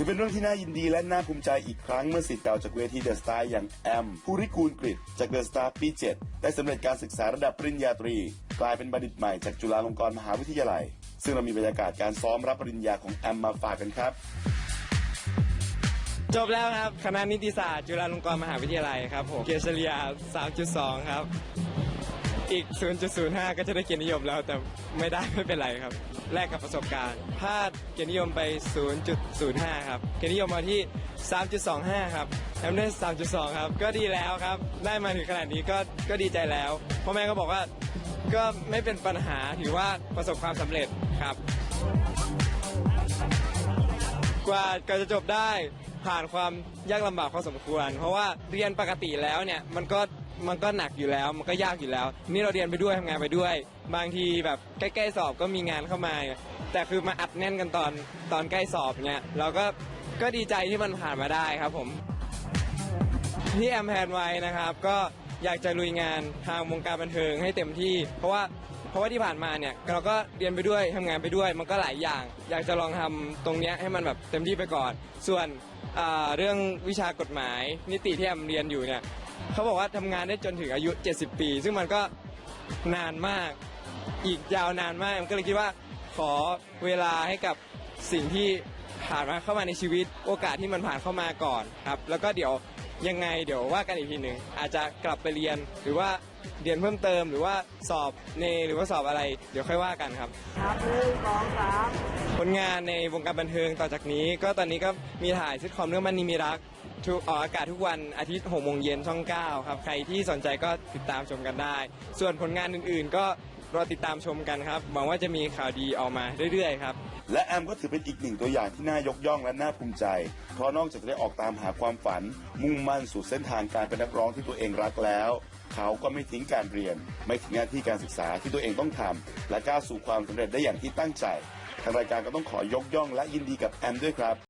ถือเป็นเรื่องที่น่ายินดีและน่าภูมิใจอีกครั้งเมื่อสิทธิ์เก่าจากเวทีเดอะสตาร์อย่างแอมภูริกูลกฤษจากเดอะสตาร์ปี 7 ได้สำเร็จการศึกษาระดับปริญญาตรี กลายเป็นบัณฑิตใหม่จากจุฬาลงกรณ์มหาวิทยาลัย ซึ่งเรามีบรรยากาศการซ้อมรับปริญญาของแอมมาฝากกันครับจบแล้วครับ คณะนิติศาสตร์ จุฬาลงกรณ์มหาวิทยาลัยครับผม เกรดเฉลี่ย3.2 ครับ อีก 0.05 ก็จะได้เกียรตินิยมแล้ว แต่ไม่ได้ไม่เป็นไรครับ แลกกับประสบการณ์พลาดเกียรตินิยมไป 0.05 ครับ เกียรตินิยมมาที่ 3.25 ครับแอมได้ 3.2 ครับ ก็ดีแล้วครับ ได้มาถึงขนาดนี้ก็ก็ดีใจแล้วพ่อแม่ก็บอกว่าก็ไม่เป็นปัญหาถือว่าประสบความสำเร็จครับ กว่ากว่าจะจบได้ผ่านความยากลำบากพอสมควร เพราะว่าเรียนปกติแล้วเนี่ย มันก็ มันก็หนักอยู่แล้ว มันก็ยากอยู่แล้ว นี่เราเรียนไปด้วยทำงานไปด้วย บางทีแบบใกล้ๆสอบก็มีงานเข้ามา แต่คือมาอัดแน่นกันตอนตอนใกล้สอบเนี่ยเราก็ก็ดีใจที่มันผ่านมาได้ครับผมที่แอมแพนไว้นะครับ ก็อยากจะลุยงานทางวงการบันเทิงให้เต็มที่ เพราะว่าเพราะว่าที่ผ่านมาเนี่ยเราก็เรียนไปด้วยทำงานไปด้วย มันก็หลายอย่าง อยากจะลองทำตรงเนี้ยให้มันแบบเต็มที่ไปก่อน ส่วนเรื่องวิชากฎหมายนิติที่แอมเรียนอยู่เนี่ย เขาบอกว่าทำงานได้จนถึงอายุ 70 ปี ซึ่งมันก็นานมาก อีกยาวนานมากก็เลยคิดว่าขอเวลาให้กับสิ่งที่ผ่านมาเข้ามาในชีวิต โอกาสที่มันผ่านเข้ามาก่อนครับ แล้วก็เดี๋ยว ยังไงเดี๋ยวว่ากันอีกทีหนึ่งอาจจะกลับไปเรียนหรือว่าเรียนเพิ่มเติม หรือว่าสอบเนหรือว่าสอบอะไรเดี๋ยวค่อยว่ากันครับ ครับหนึ่งสองสามผลงานในวงการบันเทิงต่อจากนี้ ก็ตอนนี้ก็มีถ่ายซิทคอมเรื่องมันนีมีรักทุกออกอากาศทุกวันอาทิตย์6โมงเย็นช่อง 9 ครับ ใครที่สนใจก็ติดตามชมกันได้ ส่วนผลงานอื่นๆ ก็รอติดตามชมกันครับหวังว่าจะมีข่าวดีออกมาเรื่อยๆครับ และแอมก็ถือเป็นอีกหนึ่งตัวอย่างที่น่ายกย่องและน่าภูมิใจ เพราะนอกจากจะได้ออกตามหาความฝัน มุ่งมั่นสู่เส้นทางการเป็นนักร้องที่ตัวเองรักแล้ว เขาก็ไม่ทิ้งการเรียน ไม่ทิ้งหน้าที่การศึกษาที่ตัวเองต้องทำและก้าวสู่ความสำเร็จได้อย่างที่ตั้งใจ ทางรายการก็ต้องขอยกย่องและยินดีกับแอมด้วยครับ